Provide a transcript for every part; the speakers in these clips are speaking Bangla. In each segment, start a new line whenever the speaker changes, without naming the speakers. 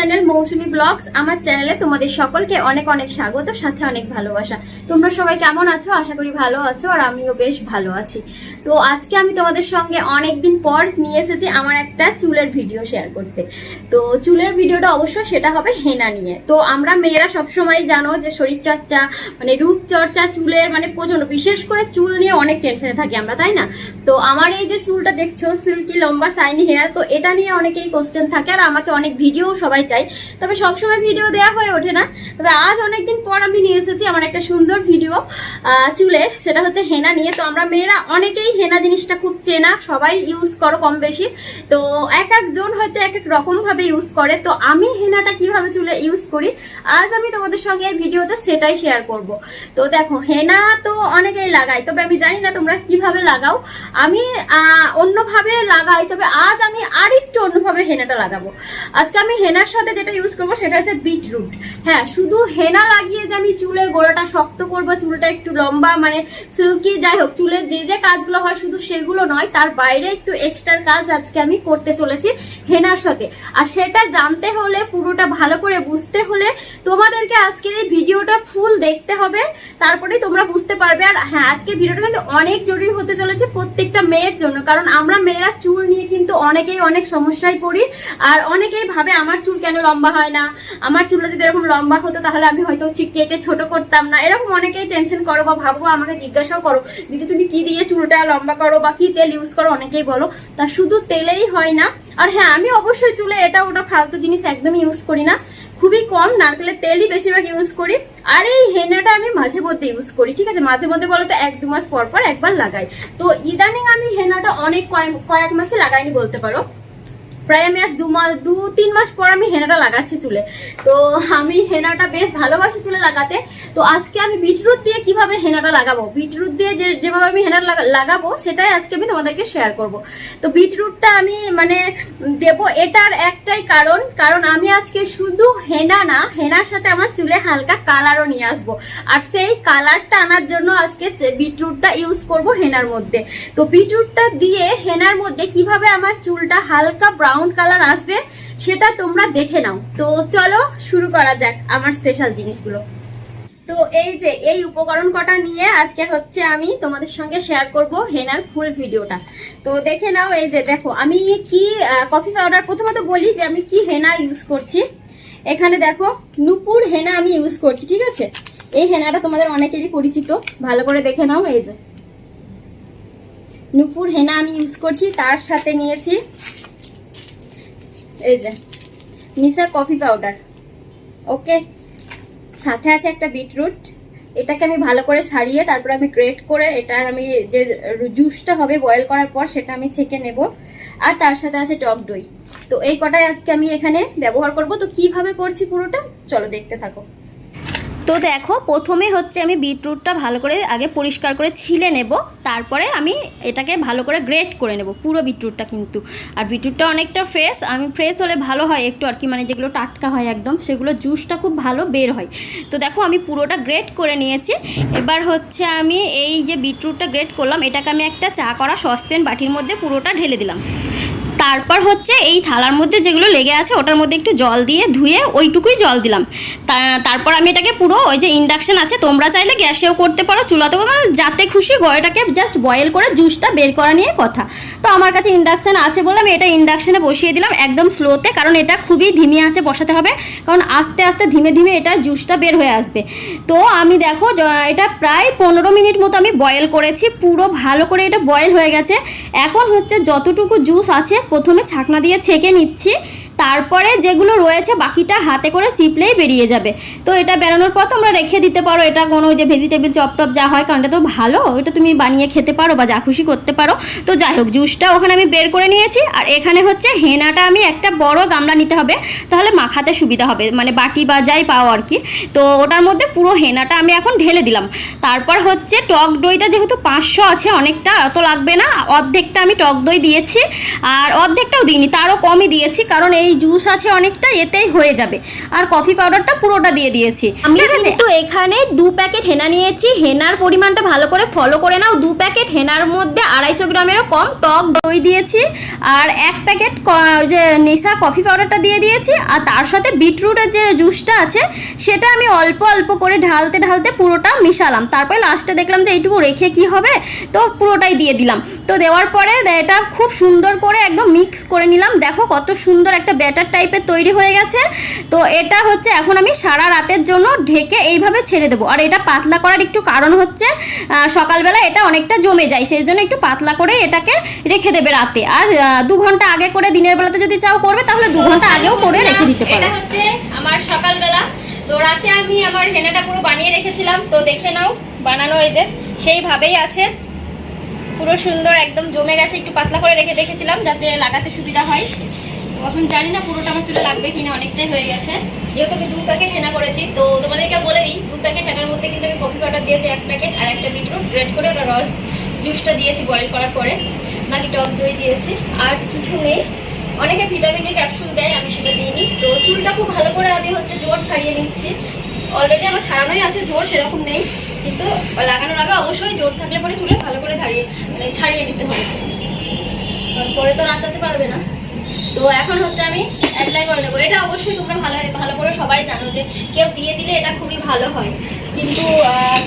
চ্যানেল মৌসুমি ব্লগস, আমার চ্যানেলে তোমাদের সকলকে অনেক অনেক স্বাগত, সাথে অনেক ভালোবাসা। তোমরা সবাই কেমন আছো? আশা করি ভালো আছো, আর আমিও বেশ ভালো আছি। তো আজকে আমি তোমাদের সঙ্গে অনেকদিন পর নিয়ে এসেছি আমার একটা চুলের ভিডিও শেয়ার করতে। তো চুলের ভিডিওটা অবশ্য সেটা হবে হেনা নিয়ে। তো আমরা মেয়েরা সবসময় জানো যে শরীরচর্চা মানে রূপচর্চা চুলের মানে প্রচণ্ড, বিশেষ করে চুল নিয়ে অনেক টেনশনে থাকি আমরা, তাই না? তো আমার এই যে চুলটা দেখছ, সিল্কি, লম্বা, সাইনি হেয়ার, তো এটা নিয়ে অনেকেই কোশ্চেন থাকে, আর আমাকে অনেক ভিডিও সবাই চাই। তবে সবসময় ভিডিও দেওয়া হয়ে ওঠে না। তবে আজ অনেকদিন পর আমি নিয়ে এসেছি আমার একটা সুন্দর ভিডিও চুলের। সেটা হচ্ছে হেনা নিয়ে। তো আমরা মেয়েরা অনেকেই হেনা জিনিসটা খুব চেনা, সবাই ইউজ করো কম বেশি। তো এক একজন হয়তো এক এক রকমভাবে ইউজ করে। তো আমি হেনাটা কীভাবে চুলে ইউজ করি, আজ আমি তোমাদের সঙ্গে এই ভিডিওতে সেটাই শেয়ার করব। তো দেখো, হেনা তো অনেকেই লাগাই তবে আমি জানি না তোমরা কীভাবে লাগাও। আমি অন্যভাবে লাগাই। তবে আজ আমি আর একটু অন্যভাবে হেনাটা লাগাবো। আজকে আমি হেনার সাথে যেটা ইউজ করব সেটা হচ্ছে বিটরুট হ্যাঁ শুধু হেনা লাগিয়ে যে আমি চুলের গোড়াটা শক্ত করব, চুলটা একটু লম্বা মানে সিল্কি যাই হোক, চুলের যে যে কাজগুলো হয় শুধু সেগুলো নয়, তার বাইরে একটু এক্সট্রা কাজ আজকে আমি করতে চলেছি হেনার সাথে। আর সেটা জানতে হলে, পুরোটা ভালো করে বুঝতে হলে তোমাদেরকে আজকের এই ভিডিওটা ফুল দেখতে হবে তারপরে তোমরা বুঝতে পারবে। আর হ্যাঁ আজকের ভিডিওটা কিন্তু অনেক জরুরি হতে চলেছে প্রত্যেকটা মেয়ের জন্য, কারণ আমরা মেয়েরা চুল নিয়ে কিন্তু অনেকেই অনেক সমস্যায় পড়ি, আর অনেকেই ভাবে আমার চুল কেন লম্বা হয় না? আমার চুলটা যদি এরকম লম্বা হতো, তাহলে আমি হয়তো কেটে ছোট করতাম না। এরকম অনেকেই টেনশন করো বা ভাবো, আমাকে জিজ্ঞাসাও করো, দিদি, তুমি কি দিয়ে চুলটা লম্বা করো বা কি তেল ইউজ করো? অনেকেই বলো, তা শুধু তেলেই হয় না। আর হ্যাঁ আমি অবশ্যই চুলে এটা ওটা ফালতু জিনিস একদমই ইউজ করি না। খুবই কম, নারকেলের তেলই বেশিরভাগ ইউজ করি। আর এই হেনাটা আমি মাঝে মধ্যে ইউজ করি, ঠিক আছে? মাঝে মধ্যে বলতে এক দু মাস পর পর একবার লাগাই। তো ইদানিং আমি হেনাটা অনেক কয়েক মাসে লাগাইনি বলতে পারো। প্রায় আমি আজ দু মাস, দু, তিন মাস পর আমি হেনাটা লাগাচ্ছি চুলে। তো আমি হেনাটা বেশ ভালোবাসি চুলে লাগাতে। তো আজকে আমি বিটরুট দিয়ে কীভাবে হেনাটা লাগাবো? বিটরুট দিয়ে যে, যেভাবে আমি হেনা লাগাবো, সেটাই আজকে আমি তোমাদেরকে শেয়ার করব। তো বিটরুটটা আমি মানে দেব এটার একটাই কারণ। কারণ আমি আজকে শুধু হেনা না, হেনার সাথে আমার চুলে হালকা কালারও নিয়ে আসব। আর সেই কালারটা আনার জন্য আজকে বিটরুটটা ইউজ করব হেনার মধ্যে। তো বিটরুটটা দিয়ে হেনার মধ্যে কীভাবে আমার চুলটা হালকা ব্রাউন কালার আসবে, সেটা তোমরা দেখে নাও। তো চলো শুরু করা যাক আমার স্পেশাল জিনিসগুলো। তো এই যে, এই উপকরণ কটা নিয়ে আজকে হচ্ছে আমি তোমাদের সঙ্গে শেয়ার করব হেনার ফুল ভিডিওটা। তো দেখে নাও এই যে, দেখো, আমি কি কফি পাউডার প্রথমত বলি যে, আমি কি হেনা ইউজ করছি। এখানে দেখো, নুপুর হেনা আমি ইউজ করছি, ঠিক আছে? এই হেনাটা তোমাদের অনেকেরই পরিচিত, ভালো করে দেখে নাও এই যে। নুপুর হেনা আমি ইউজ করছি, তার সাথে নিয়েছি এই যে নিসা কফি পাউডার। ওকে, সাথে আছে একটা বিটরুট। এটাকে আমি ভালো করে ছাড়িয়ে তারপর আমি গ্রেট করে এটার আমি যে জুসটা হবে বয়েল করার পর সেটা আমি ছেঁকে নেব। আর তার সাথে আছে টক দই। তো এই কটাই আজকে আমি এখানে ব্যবহার করব। তো কীভাবে করছি পুরোটা? চলো দেখতে থাকো। তো দেখো, প্রথমে হচ্ছে আমি বিটরুটটা ভালো করে আগে পরিষ্কার করে ছিলে নেব, তারপরে আমি এটাকে ভালো করে গ্রেট করে নেব, পুরো বিটরুটটা কিন্তু। আর বিটরুটটা অনেকটা ফ্রেশ আমি ফ্রেশ হলে ভালো হয় একটু আর কি মানে যেগুলো টাটকা হয় একদম, সেগুলো জুসটা খুব ভালো বের হয়। তো দেখো, আমি পুরোটা গ্রেট করে নিয়েছি। এবার হচ্ছে আমি এই যে বিটরুটটা গ্রেট করলাম, এটাকে আমি একটা চা করা সসপ্যান বাটির মধ্যে পুরোটা ঢেলে দিলাম। তারপর হচ্ছে এই থালার মধ্যে যেগুলো লেগে আছে ওটার মধ্যে একটু জল দিয়ে ধুয়ে ওইটুকুই জল দিলাম। তারপর আমি এটাকে পুরো ওই যে ইন্ডাকশান আছে তোমরা চাইলে গ্যাসেও করতে পারো চুলাতেও পারো, যাতে খুশি গো এটাকে জাস্ট বয়েল করে জুসটা বের করা নিয়ে কথা। তো আমার কাছে ইন্ডাকশান আছে বলে আমি এটা ইন্ডাকশানে বসিয়ে দিলাম একদম স্লোতে কারণ এটা খুবই ধিমি আছে বসাতে হবে কারণ আস্তে আস্তে ধীমে ধীমে এটা জুসটা বের হয়ে আসবে। তো আমি দেখো এটা প্রায় পনেরো মিনিট মতো আমি বয়েল করেছি পুরো ভালো করে এটা বয়েল হয়ে গেছে। এখন হচ্ছে যতটুকু জুস আছে প্রথমে ছাকনা দিয়ে ছেঁকে নিচ্ছি। তারপরে যেগুলো রয়েছে বাকিটা হাতে করে চিপলেই বেরিয়ে যাবে। তো এটা বেরোনোর পর তোমরা রেখে দিতে পারো, এটা কোনো যে ভেজিটেবিল চপ টপ যা হয়, কারণ এটা তো ভালো এটা তুমি বানিয়ে খেতে পারো বা যা খুশি করতে পারো। তো যাই হোক জুসটা ওখানে আমি বের করে নিয়েছি, আর এখানে হচ্ছে হেনাটা আমি একটা বড় গামলা নিতে হবে, তাহলে মাখাতে সুবিধা হবে মানে বাটি বা যাই পাও আর কি। তো ওটার মধ্যে পুরো হেনাটা আমি এখন ঢেলে দিলাম। তারপর হচ্ছে টক দইটা যেহেতু পাঁচশো আছে অনেকটা, অত লাগবে না, অর্ধেকটা আমি টক দই দিয়েছি, আর অর্ধেকটাও দিইনি, তারও কমই দিয়েছি, কারণ এই এই জুস আছে অনেকটা এতেই হয়ে যাবে। আর কফি পাউডারটা পুরোটা দিয়ে দিয়েছি। আমি কিন্তু এখানে দু প্যাকেট হেনা নিয়েছি। হেনার পরিমাণটা ভালো করে ফলো করে নাও। দু প্যাকেট হেনার মধ্যে আড়াইশো গ্রামেরও কম টক দই দিয়েছি। আর এক প্যাকেট যে নেশা কফি পাউডারটা দিয়ে দিয়েছি। আর তার সাথে বিটরুটের যে জুসটা আছে সেটা আমি অল্প অল্প করে ঢালতে ঢালতে পুরোটা মিশালাম। তারপরে লাস্টে দেখলাম যে এইটুকু রেখে কি হবে তো পুরোটাই দিয়ে দিলাম। তো দেওয়ার পরে এটা খুব সুন্দর করে একদম মিক্স করে নিলাম। দেখো কত সুন্দর একটা ব্যাটার টাইপের তৈরি হয়ে গেছে। তো এটা হচ্ছে এখন আমি সারা রাতের জন্য ঢেকে এইভাবে ছেড়ে দেবো। আর এটা পাতলা করার একটু কারণ হচ্ছে সকালবেলা এটা অনেকটা জমে যায়, সেই জন্য একটু পাতলা করে এটাকে রেখে দেবে রাতে। আর দু ঘণ্টা আগে করে দিনের বেলাতে যদি চাও করবে, তাহলে দু ঘণ্টা আগেও করে রেখে দিতে পারো। এটা হচ্ছে আমার সকালবেলা। তো রাতে আমি আমার হেনাটা পুরো বানিয়ে রেখেছিলাম। তো দেখে নাও, বানানো এই যে, সেইভাবেই আছে। পুরো সুন্দর একদম জমে গেছে, একটু পাতলা করে রেখে রেখেছিলাম, যাতে লাগাতে সুবিধা হয়। এখন জানি না পুরোটা আমার চুলে লাগবে কিনা, অনেকটাই হয়ে গেছে। যেহেতু আমি দু প্যাকেট হেনা করেছি, তো তোমাদেরকে বলে দিই, দু প্যাকেট হেনার মধ্যে কিন্তু আমি কফি পাউডার দিয়েছি এক প্যাকেট আর একটা বিটরুট গ্রেড করে ওটা রস জুসটা দিয়েছি বয়েল করার পরে। বাকি টক দই দিয়েছি। আর কিছু নেই। অনেকে ভিটামিন ডি ক্যাপসুল দেয়, আমি সেটা দিইনি। তো চুলটা খুব ভালো করে আমি হচ্ছে জোর ছাড়িয়ে নিচ্ছি। অলরেডি আমার ছাড়ানোই আছে, জোর সেরকম নেই। কিন্তু লাগানোর আগে অবশ্যই জোর থাকলে পরে চুলে ভালো করে ছাড়িয়ে মানে ছাড়িয়ে নিতে হবে। কারণ পরে তো নাচাতে পারবে না। তো এখন হচ্ছে আমি অ্যাপ্লাই করে নেব। এটা অবশ্যই তোমরা ভালো ভালো করে সবাই জানো যে কেউ দিয়ে দিলে এটা খুবই ভালো হয়। কিন্তু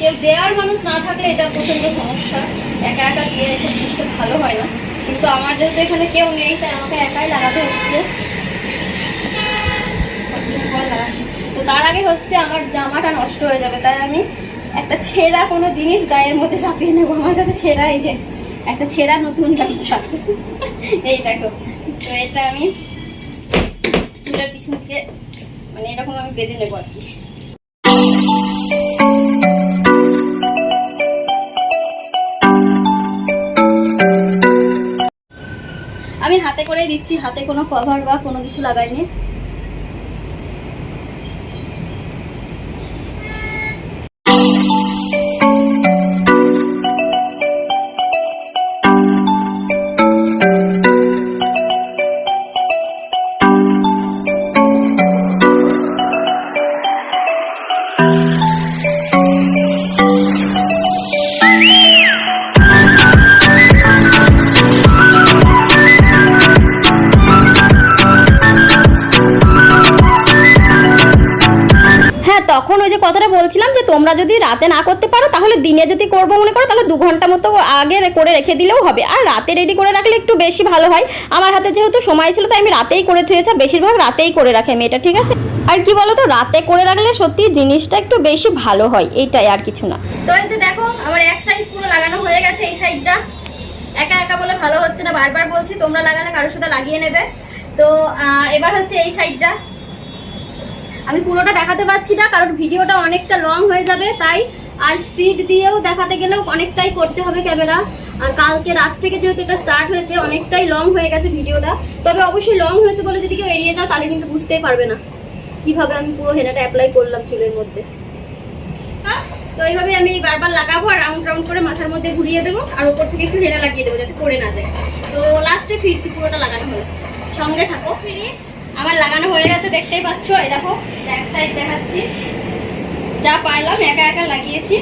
কেউ দেওয়ার মানুষ না থাকলে এটা প্রচণ্ড সমস্যা। একা একা দিয়ে এসে জিনিসটা ভালো হয় না। কিন্তু আমার যেহেতু এখানে কেউ নেই, তাই আমাকে একাই লাগাতে হচ্ছে। তো তার আগে হচ্ছে আমার জামাটা নষ্ট হয়ে যাবে, তাই আমি একটা ছেঁড়া কোনো জিনিস গায়ের মধ্যে চাপিয়ে নেব। আমার কাছে ছেঁড়া এই যে, একটা ছেঁড়া নতুন গামছা। এই দেখো তো এটা আমি চুলের পিছন থেকে মানে এরকম আমি বেঁধে নেব আর কি। আমি হাতে করেই দিচ্ছি, হাতে কোনো কভার বা কোনো কিছু লাগাইনি। তখন ওই যে কথাটা বলছিলাম যে তোমরা যদি রাতে না করতে পারো, তাহলে দিনে যদি করব মনে করো, তাহলে দু ঘণ্টা মতো আগে করে রেখে দিলেও হবে। আর রাতে রেডি করে রাখলে একটু বেশি ভালো হয়। আমার হাতে যেহেতু সময় ছিল, তাই আমি রাতেই করে থুয়েছি বেশিরভাগ রাতেই করে রাখি আমি এটা, ঠিক আছে? আর কি বলো তো রাতে করে রাখলে সত্যি জিনিসটা একটু বেশি ভালো হয়, এইটাই আর কিছু না। তো এই যে দেখো, আমার এক সাইড পুরো লাগানো হয়ে গেছে এই সাইডটা একা একা বলে ভালো হচ্ছে না, বারবার বলছি তোমরা লাগালে কারোর সাথে লাগিয়ে নেবে। তো এবার হচ্ছে এই সাইডটা আমি পুরোটা দেখাতে পারছি না, কারণ ভিডিওটা অনেকটা লং হয়ে যাবে, তাই আর স্পিড দিয়েও দেখাতে গেলেও অনেকটাই করতে হবে ক্যামেরা আর কালকে রাত থেকে যেহেতু এটা স্টার্ট হয়েছে, অনেকটাই লং হয়ে গেছে ভিডিওটা। তবে অবশ্যই লং হয়েছে বলে যদি কেউ এড়িয়ে যাও, তাহলে কিন্তু বুঝতেই পারবে না কীভাবে আমি পুরো হেনাটা অ্যাপ্লাই করলাম চুলের মধ্যে। তো এইভাবে আমি বারবার লাগাবো আর রাউন্ড রাউন্ড করে মাথার মধ্যে ঘুরিয়ে দেবো, আর ওপর থেকে একটু হেনা লাগিয়ে দেবো যাতে পড়ে না যায়। তো লাস্টে ফিরছি, পুরোটা লাগানো হলো। সঙ্গে থাকো ফিরিস আমার লাগানো হয়ে গেছে, দেখতেই পাচ্ছ, এই দেখো, এক সাইড দেখাচ্ছি। যা পারলাম, একা একা লাগিয়েছি।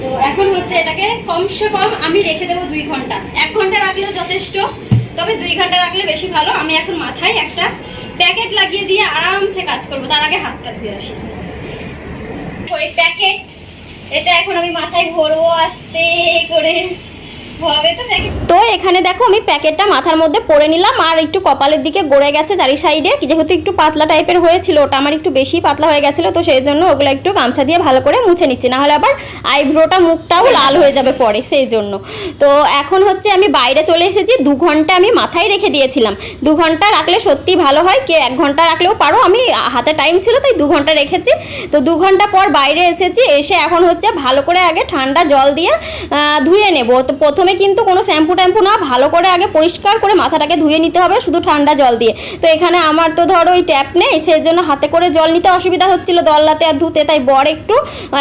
তো এখন হচ্ছে এটাকে কমসে কম আমি রেখে দেবো দুই ঘণ্টা। এক ঘণ্টা রাখলেও যথেষ্ট, তবে দুই ঘণ্টা রাখলে বেশি ভালো। আমি এখন মাথায় একটা প্যাকেট লাগিয়ে দিয়ে আরামসে কাজ করব। তার আগে হাতটা ধুয়ে আসি। ওই প্যাকেট, এটা এখন আমি মাথায় ভরবো আস্তে করে। তো এখানে দেখো আমি প্যাকেটটা মাথার মধ্যে পরে নিলাম, আর একটু কপালের দিকে গড়ে গেছে চারি সাইডে। যেহেতু একটু পাতলা টাইপের হয়েছিল, ওটা আমার একটু বেশি পাতলা হয়ে গেছিল, তো সেই জন্য ওগুলো একটু গামছা দিয়ে ভালো করে মুছে নিচ্ছি। নাহলে আবার আইব্রোটা মুখটাও লাল হয়ে যাবে পরে, সেই জন্য। তো এখন হচ্ছে আমি বাইরে চলে এসেছি, দু ঘণ্টা আমি মাথায় রেখে দিয়েছিলাম। দু ঘণ্টা রাখলে সত্যি ভালো হয়, কে এক ঘণ্টা রাখলেও পারো। আমি হাতে টাইম ছিল, তাই দু ঘণ্টা রেখেছি। তো দু ঘণ্টা পর বাইরে এসেছি, এসে এখন হচ্ছে ভালো করে আগে ঠান্ডা জল দিয়ে ধুয়ে নেব। তো প্রথমে কিন্তু কোনো শ্যাম্পু ট্যাম্পু না, ভালো করে আগে পরিষ্কার করে মাথাটাকে ধুয়ে নিতে হবে শুধু ঠান্ডা জল দিয়ে। তো এখানে আমার তো ধরো ওই ট্যাপ নেই সেই জন্য হাতে করে জল নিতে অসুবিধা হচ্ছিল দল্লাতে আর ধুতে, তাই বর একটু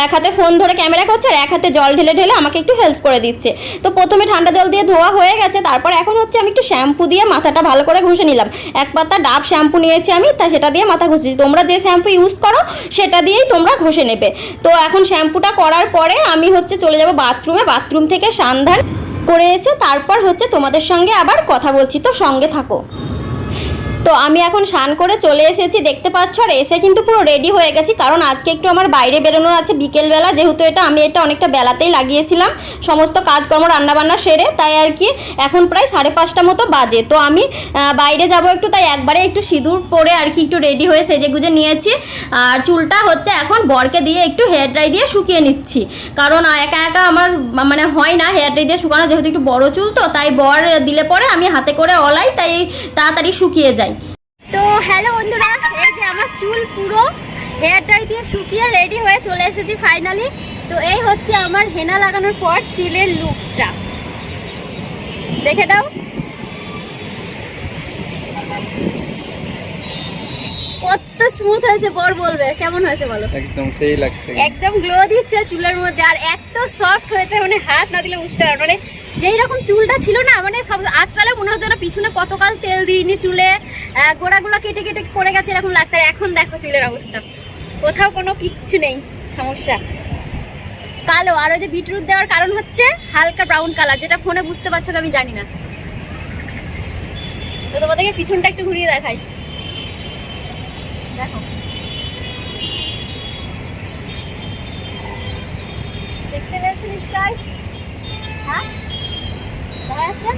এক হাতে ফোন ধরে ক্যামেরা করছে আর এক হাতে জল ঢেলে ঢেলে আমাকে একটু হেল্প করে দিচ্ছে। তো প্রথমে ঠান্ডা জল দিয়ে ধোয়া হয়ে গেছে, তারপর এখন হচ্ছে আমি একটু শ্যাম্পু দিয়ে মাথাটা ভালো করে ঘষে নিলাম। এক পাতা ডাব শ্যাম্পু নিয়েছি আমি, তা সেটা দিয়ে মাথা ঘষেছি। তোমরা যে শ্যাম্পু ইউজ করো, সেটা দিয়েই তোমরা ঘষে নেবে। তো এখন শ্যাম্পুটা করার পরে আমি হচ্ছে চলে যাব বাথরুমে বাথরুম থেকে সান্ধান করে এসে তারপর হচ্ছে তোমাদের সঙ্গে আবার কথা বলছি। তো সঙ্গে থাকো। তো আমি এখন স্নান করে চলে এসেছি, দেখতে পাচ্ছ? আর এসে কিন্তু পুরো রেডি হয়ে গেছি, কারণ আজকে একটু আমার বাইরে বেরোনোর আছে বিকেলবেলা, যেহেতু এটা আমি এটা অনেকটা বেলাতেই লাগিয়েছিলাম, সমস্ত কাজকর্ম, রান্নাবান্না সেরে, তাই আর কি এখন প্রায় সাড়ে পাঁচটা মতো বাজে। তো আমি বাইরে যাব একটু, তাই একবারে একটু সিঁদুর পরে আর কি একটু রেডি হয়ে সেজে গুজে নিয়েছি। আর চুলটা হচ্ছে এখন বরকে দিয়ে একটু হেয়ার ড্রাই দিয়ে শুকিয়ে নিচ্ছি। কারণ একা একা আমার মানে হয় না হেয়ার ড্রাই দিয়ে শুকানো, যেহেতু একটু বড় চুল তো, তাই বর দিলে পরে আমি হাতে করে অলাই, তাই তাড়াতাড়ি শুকিয়ে যায় তো হ্যালো বন্ধুরা, এই যে আমার চুল পুরো হেয়ার ড্রাই দিয়ে শুকিয়ে রেডি হয়ে চলে এসেছি ফাইনালি তো এই হচ্ছে আমার হেনা লাগানোর পর চুলের লুকটা দেখে দাও কত স্মুথ হয়েছে বর বলবে। কেমন হয়েছে বলো?
একদম সেই লাগছে।
একদম গ্লো দিচ্ছে চুলের মধ্যে আর এত সফট হয়েছে মানে হাত না দিলে বুঝতে পারো মানে যেই রকম চুলটা ছিল না মানে সব আজকালে মনে হচ্ছে না পিছনে কতকাল তেল দিইনি চুলে গোড়াগুলো কেটে কেটে পড়ে গেছে এরকম লাগতো এখন দেখো চুলের অবস্থা। কোথাও কোনো কিচ্ছু নেই সমস্যা। কালো আর ওই যে বিটরুট দেওয়ার কারণ হচ্ছে হালকা ব্রাউন কালার যেটা ফোনে বুঝতে পারছ আমি জানি না। তো তোমাদেরকে পিছনটা একটু ঘুরিয়ে দেখাই। দেখো। দেখতে পেয়েছ নিশ্চয় হ্যাঁ? দেখা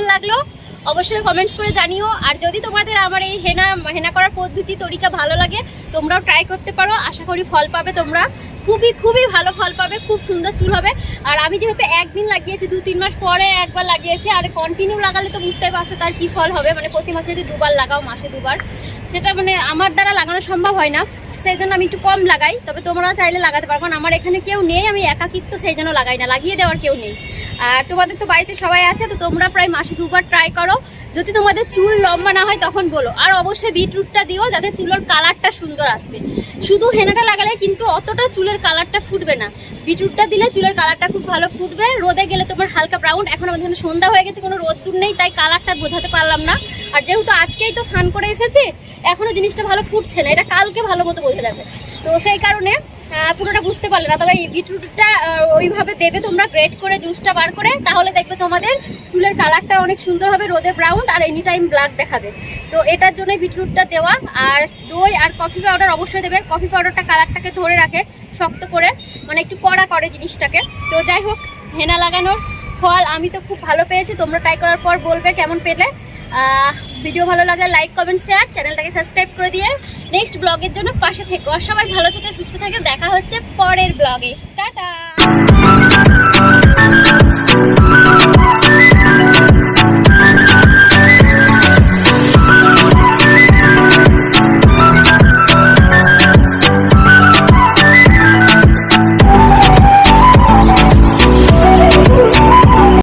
কেমন লাগল? অবশ্যই কমেন্টস করে জানিও। আর যদি তোমাদের আমার এই হেনা হেনা করার পদ্ধতি, তরিকা ভালো লাগে, তোমরাও ট্রাই করতে পারো। আশা করি ফল পাবে তোমরা। খুবই খুবই ভালো ফল পাবে। খুব সুন্দর চুল হবে। আর আমি যেহেতু একদিন লাগিয়েছি, দু তিন মাস পরে একবার লাগিয়েছি, আর কন্টিনিউ লাগালে তো বুঝতেই পারছ তার কি ফল হবে। মানে প্রতি মাসে যদি দুবার লাগাও, মাসে দুবার, সেটা মানে আমার দ্বারা লাগানো সম্ভব হয় না। সেই জন্য আমি একটু কম লাগাই। তবে তোমরা চাইলে লাগাতে পারো। কারণ আমার এখানে কেউ নেই, আমি একাকিত্ব সেই জন্য লাগাই না। লাগিয়ে দেওয়ার কেউ নেই। আর তোমাদের তো বাড়িতে সবাই আছে, তো তোমরা প্রায় মাসে দুবার ট্রাই করো। যদি তোমাদের চুল লম্বা না হয়, তখন বলো। আর অবশ্যই বিটরুটটা দিও, যাতে চুলের কালারটা সুন্দর আসবে। শুধু হেনাটা লাগালে কিন্তু অতটা চুলের কালারটা ফুটবে না। বিটরুটটা দিলে চুলের কালারটা খুব ভালো ফুটবে। রোদে গেলে তোমার হালকা ব্রাউন এখন আমাদের এখানে সন্ধ্যা হয়ে গেছে, কোনো রোদ্দুর নেই, তাই কালারটা বোঝাতে পারলাম না। আর যেহেতু আজকেই তো স্নান করে এসেছে এখনও জিনিসটা ভালো ফুটছে না। এটা কালকে ভালো মতো বোঝা যাবে। তো সেই কারণে পুরোটা বুঝতে পারলে না। তবে বিটরুটটা ওইভাবে দেবে তোমরা গ্রেট করে জুসটা বার করে, তাহলে দেখবে তোমাদের চুলের কালারটা অনেক সুন্দর হবে, রোদে ব্রাউন আর এনি টাইম ব্ল্যাক দেখাবে। তো এটার জন্য বিটরুটটা দেওয়া। আর দই আর কফি পাউডার অবশ্যই দেবে। কফি পাউডারটা কালারটাকে ধরে রাখে, শক্ত করে মানে একটু কড়া করে জিনিসটাকে। তো যাই হোক, হেনা লাগানোর ফল আমি তো খুব ভালো পেয়েছি। তোমরা ট্রাই করার পর বলবে কেমন পেলে। ভিডিও ভালো লাগলে লাইক কমেন্ট শেয়ার চ্যানেলটাকে সাবস্ক্রাইব করে দিয়ে নেক্সট ব্লগের জন্য পাশে থেকো আর সবাই ভালো থেকে, সুস্থ থাকে। দেখা হচ্ছে পরের ব্লগে। টাটা!